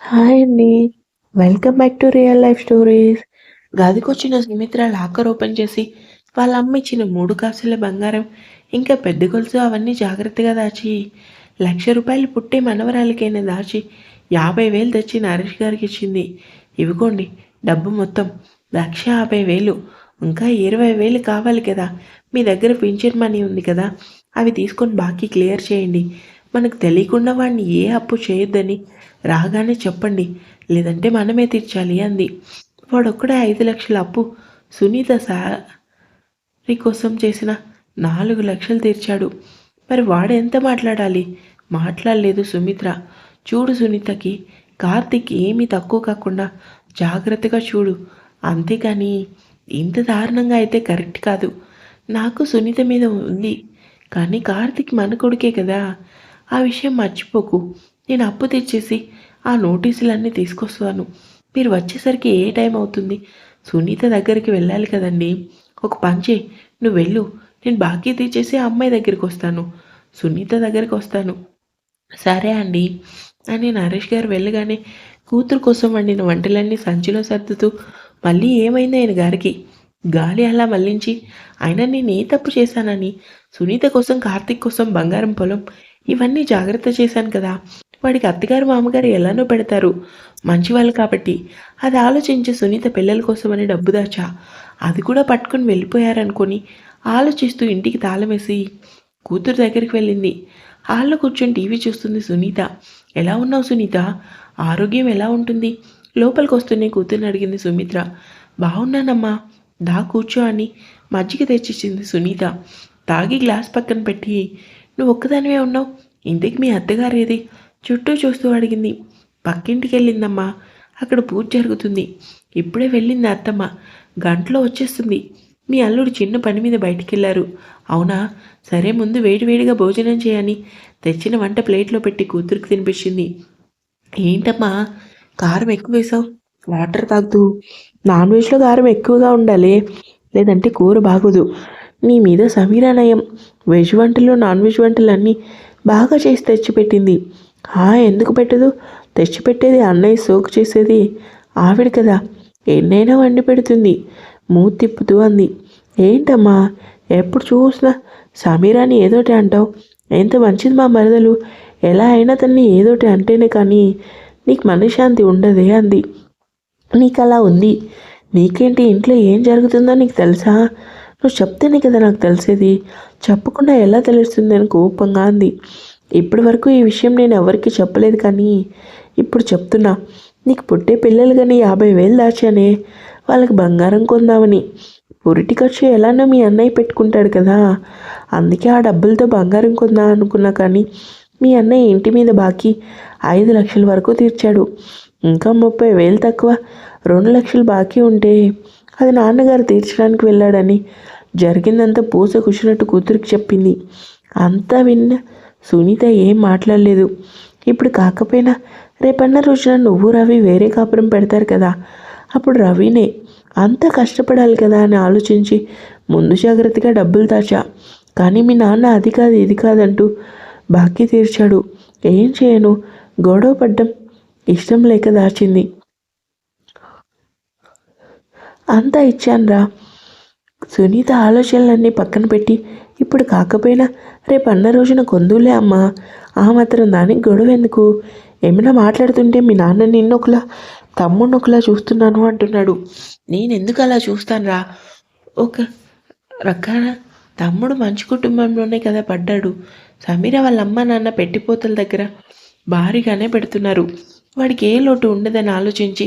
Hi అండి. Welcome back to real life stories గదికొచ్చిన Sumitra locker open చేసి వాళ్ళ అమ్మ ఇచ్చిన మూడు కాసుల బంగారం ఇంకా పెద్ద గొలుసు అవన్నీ జాగ్రత్తగా దాచి లక్ష రూపాయలు పుట్టే మనవరాలకైనా దాచి యాభై వేలు తెచ్చి నరేష్ గారికి ఇచ్చింది. ఇవిగోండి డబ్బు మొత్తం. లక్ష యాభై వేలు. ఇంకా ఇరవై వేలు కావాలి కదా. మీ దగ్గర పింఛన్ మనీ ఉంది కదా. అవి తీసుకొని బాకీ క్లియర్ చేయండి. మనకు తెలియకుండా వాడిని ఏ అప్పు చేయొద్దని రాగానే చెప్పండి. లేదంటే మనమే తీర్చాలి అంది. వాడొక్కడే ఐదు లక్షల అప్పు. సునీత సారీ కోసం చేసిన నాలుగు లక్షలు తీర్చాడు. మరి వాడు ఎంత మాట్లాడాలి? మాట్లాడలేదు సుమిత్ర. చూడు సునీతకి కార్తిక్ ఏమీ తక్కువ కాకుండా జాగ్రత్తగా చూడు. అంతేకాని ఇంత దారుణంగా అయితే కరెక్ట్ కాదు. నాకు సునీత మీద ఉంది. కానీ కార్తిక్ మన కొడుకే కదా. ఆ విషయం మర్చిపోకు. నేను అప్పు తెచ్చేసి ఆ నోటీసులన్నీ తీసుకొస్తాను. మీరు వచ్చేసరికి ఏ టైం అవుతుంది? సునీత దగ్గరికి వెళ్ళాలి కదండి. ఒక పంచే నువ్వు వెళ్ళు. నేను బాకీ తీసేసి ఆ అమ్మాయి దగ్గరికి వస్తాను. సునీత దగ్గరికి వస్తాను. సరే అండి అని నరేష్ గారు వెళ్ళగానే కూతురు కోసం వండిన వంటలన్నీ సంచిలో సర్దుతూ మళ్ళీ ఏమైంది ఆయన గారికి? గాలి అలా మళ్ళించి అయినా నేను ఏ తప్పు చేశానని? సునీత కోసం కార్తీక్ కోసం బంగారం పొలం ఇవన్నీ జాగ్రత్త చేశాను కదా. వాడికి అత్తగారు మామగారు ఎలానో పెడతారు. మంచివాళ్ళు కాబట్టి. అది ఆలోచించి సునీత పిల్లల కోసమని డబ్బు దాచా. అది కూడా పట్టుకొని వెళ్ళిపోయారనుకొని ఆలోచిస్తూ ఇంటికి తాళమేసి కూతురు దగ్గరికి వెళ్ళింది. హాల్లో కూర్చొని టీవీ చూస్తుంది సునీత. ఎలా ఉన్నావు సునీత? ఆరోగ్యం ఎలా ఉంటుంది? లోపలికి వస్తూనే కూతుర్ని అడిగింది సుమిత్ర. బాగున్నానమ్మా. దా కూర్చో అని మజ్జిగ తెచ్చిచ్చింది సునీత. తాగి గ్లాస్ పక్కన పెట్టి. నువ్వు ఒక్కదానివే ఉన్నావు. ఇంతకు మీ అత్తగారు ఏది? చుట్టూ చూస్తూ అడిగింది. పక్కింటికి వెళ్ళిందమ్మా అక్కడ పూజ జరుగుతుంది. ఇప్పుడే వెళ్ళింది అత్తమ్మ. గంటలో వచ్చేస్తుంది. మీ అల్లుడు చిన్న పని మీద బయటికి వెళ్ళారు అవునా? సరే ముందు వేడివేడిగా భోజనం చేయని తెచ్చిన వంట ప్లేట్లో పెట్టి కూతురికి తినిపించింది. ఏంటమ్మా? కారం ఎక్కువ వేసావు? వాటర్ తాగుతూ నాన్ వెజ్లో కారం ఎక్కువగా ఉండాలి. లేదంటే కూర బాగోదు. నీ మీద సమీరా నయం. వెజ్ వంటలు నాన్ వెజ్ వంటలు అన్నీ బాగా చేసి తెచ్చిపెట్టింది. ఎందుకు పెట్టదు? తెచ్చిపెట్టేది అన్నయ్య సోకు చేసేది. ఆవిడ కదా ఎన్నైనా వండి పెడుతుంది. మూతి అంది. ఏంటమ్మా ఎప్పుడు చూసినా సమీరాని ఏదోటి అంటావు. ఎంత మంచిది మా మరదలు. ఎలా అయినా తన్ని ఏదోటి అంటేనే కానీ నీకు మనశ్శాంతి ఉండదే అంది. నీకు అలా ఉంది. నీకేంటి ఇంట్లో ఏం జరుగుతుందో నీకు తెలుసా? నువ్వు చెప్తేనే కదా నాకు తెలిసేది. చెప్పకుండా ఎలా తెలుస్తుంది అని కోపంగా అంది. ఇప్పటి వరకు ఈ విషయం నేను ఎవరికి చెప్పలేదు కానీ ఇప్పుడు చెప్తున్నా. నీకు పుట్టే పిల్లలు కానీ యాభై వేలు దాచానే వాళ్ళకి బంగారం కొందామని. పురిటి ఖర్చు ఎలానో మీ అన్నయ్య పెట్టుకుంటాడు కదా. అందుకే ఆ డబ్బులతో బంగారం కొందా అనుకున్నా కానీ మీ అన్నయ్య ఇంటి మీద బాకీ ఐదు లక్షల వరకు తీర్చాడు. ఇంకా ముప్పై వేలు తక్కువ రెండు లక్షలు బాకీ ఉంటే అది నాన్నగారు తీర్చడానికి వెళ్ళాడని జరిగిందంతా పూస కూర్చున్నట్టు కూతురికి చెప్పింది. అంతా విన్న సునీత ఏం మాట్లాడలేదు. ఇప్పుడు కాకపోయినా రేపన్న రోజున నువ్వు రవి వేరే కాపురం పెడతారు కదా. అప్పుడు రవినే అంత కష్టపడాలి కదా అని ఆలోచించి ముందు జాగ్రత్తగా డబ్బులు దాచా. కానీ మీ నాన్న అది కాదు ఇది కాదంటూ బాకీ తీర్చాడు. ఏం చేయను? గొడవ పడ్డం ఇష్టం లేక దాచింది. అంతా ఇచ్చానురా. సునీత ఆలోచనలన్నీ పక్కన పెట్టి ఇప్పుడు కాకపోయినా రేపు అన్న రోజున కొందులే అమ్మా. ఆ మాత్రం దానికి గొడవ ఎందుకు? ఏమైనా మాట్లాడుతుంటే మీ నాన్న నిన్నొకలా తమ్ముడిని ఒకలా చూస్తున్నాను అంటున్నాడు. నేను ఎందుకు అలా చూస్తానురా? ఒక రకాన తమ్ముడు మంచి కుటుంబంలోనే కదా పడ్డాడు. సమీర వాళ్ళ అమ్మ నాన్న పెట్టిపోతల దగ్గర భారీగానే పెడుతున్నారు. వాడికి ఏ లోటు ఉండదని ఆలోచించి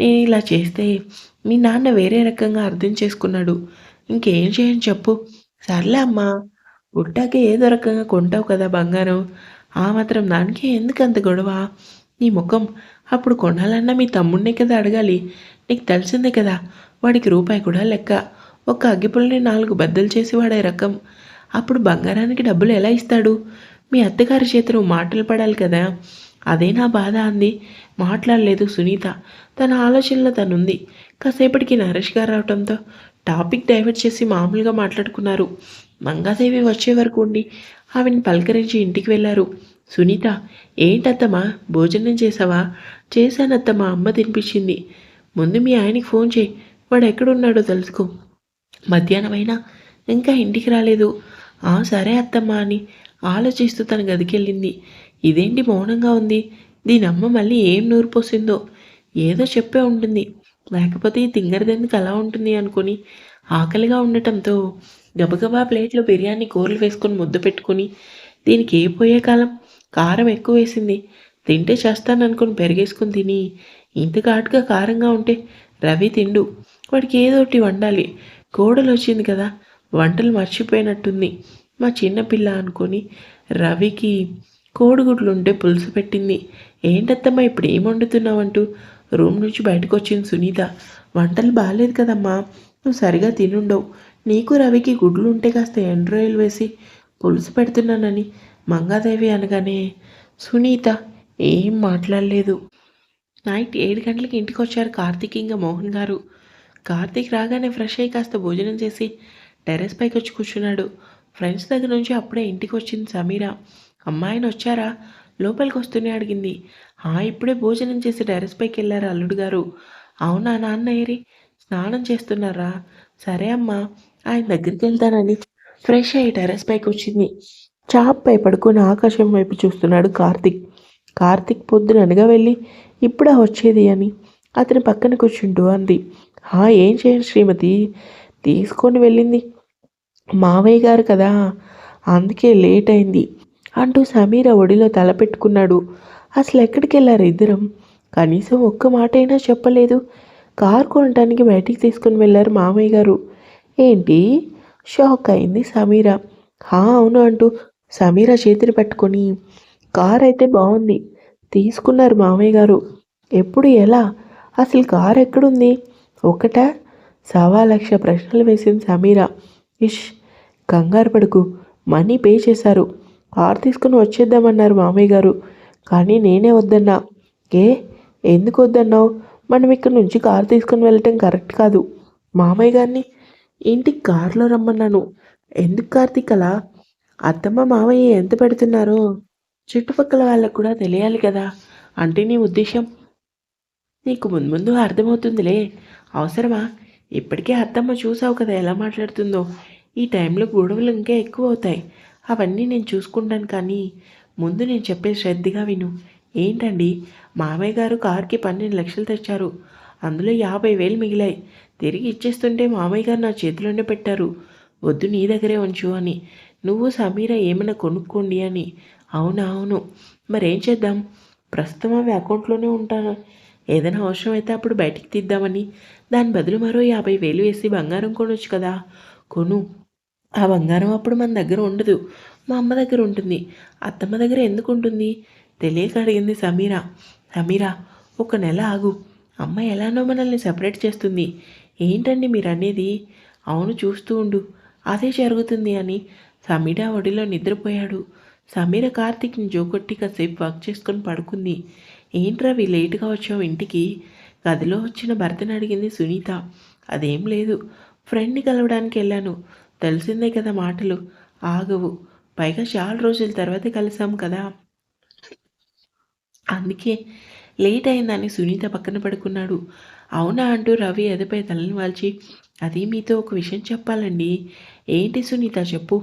నేను ఇలా చేస్తే మీ నాన్న వేరే రకంగా అర్థం చేసుకున్నాడు. ఇంకేం చేయని చెప్పు? సర్లే అమ్మా. పుట్టాక ఏదో రకంగా కొంటావు కదా బంగారం. ఆ మాత్రం దానికి ఎందుకు అంత గొడవ? నీ ముఖం అప్పుడు కొనాలన్నా మీ తమ్ముడినే కదా అడగాలి. నీకు తెలిసిందే కదా వాడికి రూపాయి కూడా లెక్క. ఒక అగ్గిపుల్ని నాలుగు బద్దలు చేసి వాడే రకం. అప్పుడు బంగారానికి డబ్బులు ఎలా ఇస్తాడు? మీ అత్తగారి చేతిలో మాటలు పడాలి కదా. అదే నా బాధ అంది. మాట్లాడలేదు సునీత. తన ఆలోచనలో తనుంది. కాసేపటికి నరేష్ గారు రావడంతో టాపిక్ డైవర్ట్ చేసి మామూలుగా మాట్లాడుకున్నారు. మంగాదేవి వచ్చే వరకు ఉండి ఆవిని పలకరించి ఇంటికి వెళ్ళారు. సునీత ఏంటత్తమ్మా భోజనం చేసావా? చేశానత్తమ్మా అమ్మ తినిపించింది. ముందు మీ ఆయనకి ఫోన్ చేయి వాడు ఎక్కడున్నాడో తెలుసుకో. మధ్యాహ్నమైనా ఇంకా ఇంటికి రాలేదు. ఆ సరే అత్తమ్మ అని ఆలోచిస్తూ తన గదికెళ్ళింది ఇదేంటి మౌనంగా ఉంది? దీని అమ్మ మళ్ళీ ఏం నూరు పోసిందో? ఏదో చెప్పే ఉంటుంది. లేకపోతే ఈ తింగరదెందుకు అలా ఉంటుంది అనుకుని ఆకలిగా ఉండటంతో గబగబా ప్లేట్లో బిర్యానీ కూరలు వేసుకొని ముద్ద పెట్టుకొని దీనికి ఏ పోయే కాలం? కారం ఎక్కువ వేసింది. తింటే చేస్తాననుకుని పెరిగేసుకుని తిని ఇంత ఘాటుగా కారంగా ఉంటే రవి తిండు. వాడికి ఏదో ఒకటి వండాలి. కోడలు వచ్చింది కదా వంటలు మర్చిపోయినట్టుంది. మా చిన్నపిల్ల అనుకొని రవికి కోడిగుడ్లు ఉంటే పులుసు పెట్టింది. ఏంటత్తమ్మా ఇప్పుడు ఏం వండుతున్నావంటూ రూమ్ నుంచి బయటకు వచ్చింది సునీత. వంటలు బాగాలేదు కదమ్మా నువ్వు సరిగా తినుండవు. నీకు రవికి గుడ్లు ఉంటే కాస్త ఎండ్రాయిల్ వేసి పులుసు పెడుతున్నానని మంగాదేవి అనగానే సునీత ఏం మాట్లాడలేదు. నైట్ ఏడు గంటలకి ఇంటికి వచ్చారు కార్తీక్ ఇంకా మోహన్ గారు. కార్తీక్ రాగానే ఫ్రెష్ అయ్యి కాస్త భోజనం చేసి టెర్రస్ పైకి వచ్చి కూర్చున్నాడు. ఫ్రెండ్స్ దగ్గర నుంచి అప్పుడే ఇంటికి వచ్చింది సమీరా అమ్మాయిని వచ్చారా? లోపలికి వస్తూనే అడిగింది. ఆ ఇప్పుడే భోజనం చేసి టెర్రస్ పైకి వెళ్ళారు అల్లుడు గారు. అవునా నాన్న ఏరి? స్నానం చేస్తున్నారా? సరే అమ్మా. ఆయన దగ్గరికి వెళ్తానని ఫ్రెష్ అయ్యి టెర్రస్ పైకి వచ్చింది. చాప్పై పడుకుని ఆకాశం వైపు చూస్తున్నాడు కార్తిక్. కార్తిక్ పొద్దున అనగా వెళ్ళి ఇప్పుడా వచ్చేది అని. అతని పక్కన కూర్చుంటూ అంది. హా ఏం చేయండి శ్రీమతి? తీసుకొని వెళ్ళింది. మావయ్య గారు కదా. అందుకే లేట్ అయింది. అంటూ సమీర ఒడిలో తలపెట్టుకున్నాడు అసలు ఎక్కడికి వెళ్ళారు ఇద్దరం? కనీసం ఒక్క మాట అయినా చెప్పలేదు. కార్ కొనడానికి బయటికి తీసుకుని వెళ్ళారు మామయ్య గారు. ఏంటి? షాక్ అయింది సమీర. హా అవును అంటూ సమీర చేతిని పట్టుకొని కార్ అయితే బాగుంది తీసుకున్నారు మామయ్య గారు. ఎప్పుడు ఎలా? అసలు కార్ ఎక్కడుంది? ఒకట? సవా లక్ష ప్రశ్నలు వేసింది సమీర. ఇష్ కంగారు పడుకు మనీ పే చేశారు. కార్ తీసుకుని వచ్చేద్దామన్నారు మామయ్య గారు. కానీ నేనే వద్దన్నా. ఏ? ఎందుకు వద్దన్నావు? మనం ఇక్కడ నుంచి కారు తీసుకుని వెళ్ళటం కరెక్ట్ కాదు. మామయ్య గారిని ఏంటి కారులో రమ్మన్నాను? ఎందుకు కార్తీక్ అలా అత్తమ్మ మామయ్య ఎంత పెడుతున్నారో? చుట్టుపక్కల వాళ్ళకు కూడా తెలియాలి కదా. అంటే నీ ఉద్దేశం నీకు ముందు ముందు అర్థమవుతుందిలే. అవసరమా? ఇప్పటికే అత్తమ్మ చూసావు కదా ఎలా మాట్లాడుతుందో. ఈ టైంలో గొడవలు ఇంకా ఎక్కువ అవుతాయి. అవన్నీ నేను చూసుకుంటాను కానీ ముందు నేను చెప్పే శ్రద్ధగా విను. ఏంటండి? మామయ్య గారు కారుకి పన్నెండు లక్షలు తెచ్చారు. అందులో యాభై వేలు మిగిలాయి. తిరిగి ఇచ్చేస్తుంటే మామయ్య గారు నా చేతిలోనే పెట్టారు. వద్దు నీ దగ్గరే ఉంచు అని. నువ్వు సమీర ఏమైనా కొనుక్కోండి అని. అవునా అవును. మరేం చేద్దాం? ప్రస్తుతం అవి అకౌంట్లోనే ఉంటాను. ఏదైనా అవసరం అయితే అప్పుడు బయటికి తీద్దామని. దాని బదులు మరో యాభై వేలు వేసి బంగారం కొనొచ్చు కదా. కొను. ఆ బంగారం అప్పుడు మన దగ్గర ఉండదు. మా అమ్మ దగ్గర ఉంటుంది. అత్తమ్మ దగ్గర ఎందుకు ఉంటుంది? తెలియక అడిగింది సమీరా. సమీరా ఒక నెల ఆగు. అమ్మ ఎలానో మనల్ని సెపరేట్ చేస్తుంది. ఏంటండి మీరు అనేది అవును చూస్తూ ఉండు. అదే జరుగుతుంది అని సమీర ఒడిలో నిద్రపోయాడు. సమీర కార్తీక్ని జోకొట్టి కాసేపు వర్క్ చేసుకొని పడుకుంది. ఏంట్రవి లేటుగా వచ్చావు ఇంటికి? గదిలో వచ్చిన భర్తను అడిగింది సునీత. అదేం లేదు. ఫ్రెండ్ని కలవడానికి వెళ్ళాను. తెలిసిందే కదా మాటలు. ఆగవు. పైగా చాలా రోజుల తర్వాత కలిసాం కదా. అందుకే లేట్ అయిందని సునీత పక్కన పడుకున్నాడు. అవునా అంటూ రవి ఎదపై తలని వాల్చి అది మీతో ఒక విషయం చెప్పాలండి. ఏంటి సునీత చెప్పు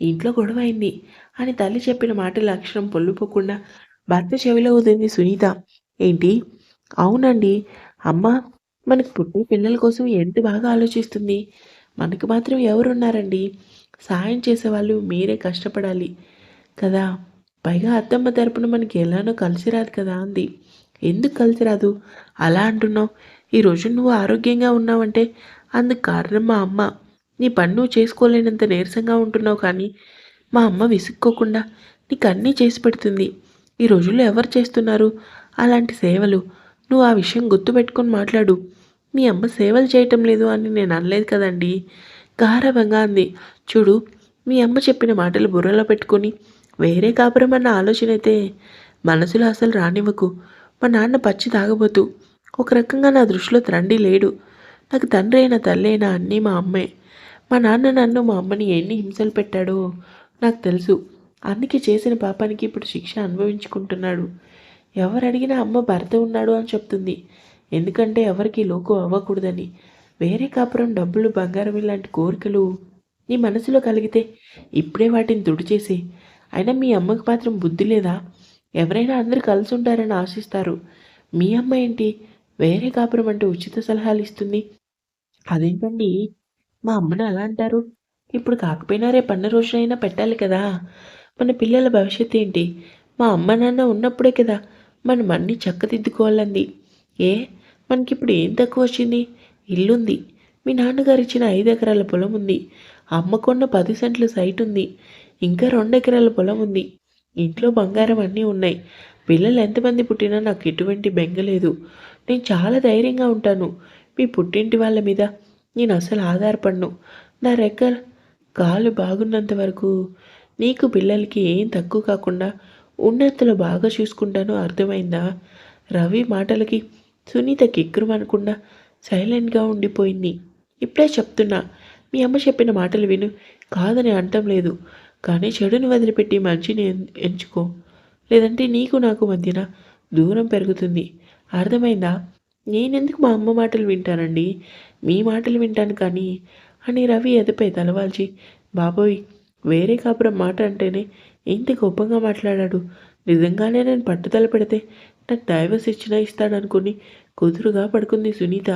ఇంట్లో గొడవ అయింది అని తల్లి చెప్పిన మాటల అక్షరం పొల్లుపోకుండా భర్త చెవిలో ఉదింది సునీత. ఏంటి? అవునండి. అమ్మ మనకు పుట్టే పిల్లల కోసం ఎంత బాగా ఆలోచిస్తుంది. మనకు మాత్రం ఎవరున్నారండి? సాయం చేసేవాళ్ళు మీరే కష్టపడాలి కదా? పైగా అత్తమ్మ తరపున మనకి ఎలానో కలిసి రాదు కదా అంది. ఎందుకు కలిసి రాదు? అలా అంటున్నావు. ఈరోజు నువ్వు ఆరోగ్యంగా ఉన్నావంటే అందుకు కారణం మా అమ్మ. నీ పని నువ్వు చేసుకోలేనంత నీరసంగా ఉంటున్నావు కానీ మా అమ్మ విసుక్కోకుండా నీకు అన్నీ చేసి పెడుతుంది. ఈ రోజుల్లో ఎవరు చేస్తున్నారు? అలాంటి సేవలు. నువ్వు ఆ విషయం గుర్తుపెట్టుకొని మాట్లాడు. మీ అమ్మ సేవలు చేయటం లేదు అని నేను అనలేదు కదండి. గారవంగా అంది. చూడు మీ అమ్మ చెప్పిన మాటలు బుర్రలో పెట్టుకొని వేరే కాపురం అన్న ఆలోచన అయితే మనసులో అసలు రానివ్వకు. మా నాన్న పచ్చి తాగబోతు ఒక రకంగా నా దృష్టిలో తండ్రి లేడు. నాకు తండ్రి అయినా తల్లి అయినా అన్నీ మా అమ్మే. మా నాన్న నన్ను మా అమ్మని ఎన్ని హింసలు పెట్టాడో నాకు తెలుసు. అందుకే చేసిన పాపానికి ఇప్పుడు శిక్ష అనుభవించుకుంటున్నాడు. ఎవరు అడిగినా అమ్మ భర్త ఉన్నాడు అని చెప్తుంది. ఎందుకంటే ఎవరికి లోకు అవ్వకూడదని. వేరే కాపురం డబ్బులు బంగారం ఇలాంటి కోరికలు నీ మనసులో కలిగితే ఇప్పుడే వాటిని తుడిచేసి. అయినా మీ అమ్మకి మాత్రం బుద్ధి లేదా? ఎవరైనా అందరూ కలిసి ఉంటారని ఆశిస్తారు. మీ అమ్మ ఏంటి? వేరే కాపురం అంటే ఉచిత సలహాలు ఇస్తుంది. అదేంటండి? మా అమ్మని అలా అంటారు. ఇప్పుడు కాకపోయినా రేపు అన్న రోజునైనా పెట్టాలి కదా. మన పిల్లల భవిష్యత్తు ఏంటి? మా అమ్మ నాన్న ఉన్నప్పుడే కదా మనం అన్నీ చక్కదిద్దుకోవాలంది. ఏ? మనకిప్పుడు ఏం తక్కువ వచ్చింది? ఇల్లుంది. మీ నాన్నగారు ఇచ్చిన ఐదు ఎకరాల పొలం ఉంది. అమ్మకున్న పది సెంట్ల సైట్ ఉంది. ఇంకా రెండు ఎకరాల పొలం ఉంది. ఇంట్లో బంగారం అన్నీ ఉన్నాయి. పిల్లలు ఎంతమంది పుట్టినా నాకు ఎటువంటి బెంగ లేదు. నేను చాలా ధైర్యంగా ఉంటాను. మీ పుట్టింటి వాళ్ళ మీద నేను అసలు ఆధారపడను. నా రెక్క కాలు బాగున్నంత వరకు నీకు పిల్లలకి ఏం తక్కువ కాకుండా ఉన్నంతలో బాగా చూసుకుంటాను. అర్థమైందా? రవి మాటలకి సునీత కిక్కురుమనకుండా సైలెంట్గా ఉండిపోయింది. ఇప్పుడే చెప్తున్నా మీ అమ్మ చెప్పిన మాటలు విను. కాదని అంటం లేదు. కానీ చెడుని వదిలిపెట్టి మంచిని ఎంచుకో. లేదంటే నీకు నాకు మధ్యన దూరం పెరుగుతుంది. అర్థమైందా? నేనెందుకు మా అమ్మ మాటలు వింటానండి? మీ మాటలు వింటాను కానీ అని రవి ఎదపై తలవాల్చి బాబోయ్ వేరే కాపురం మాట అంటేనే ఇంత గొప్పగా మాట్లాడాడు. నిజంగానే నేను పట్టుదల పెడితే నాకు డైవర్స్ ఇచ్చినా ఇస్తాడనుకుని కుదురుగా పడుకుంది సునీత.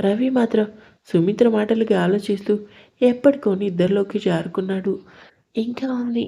రవి మాత్రం సుమిత్ర మాటలకి ఆలోచిస్తూ ఎప్పటికోని ఇద్దరిలోకి జారుకున్నాడు. ఇంకా ఉంది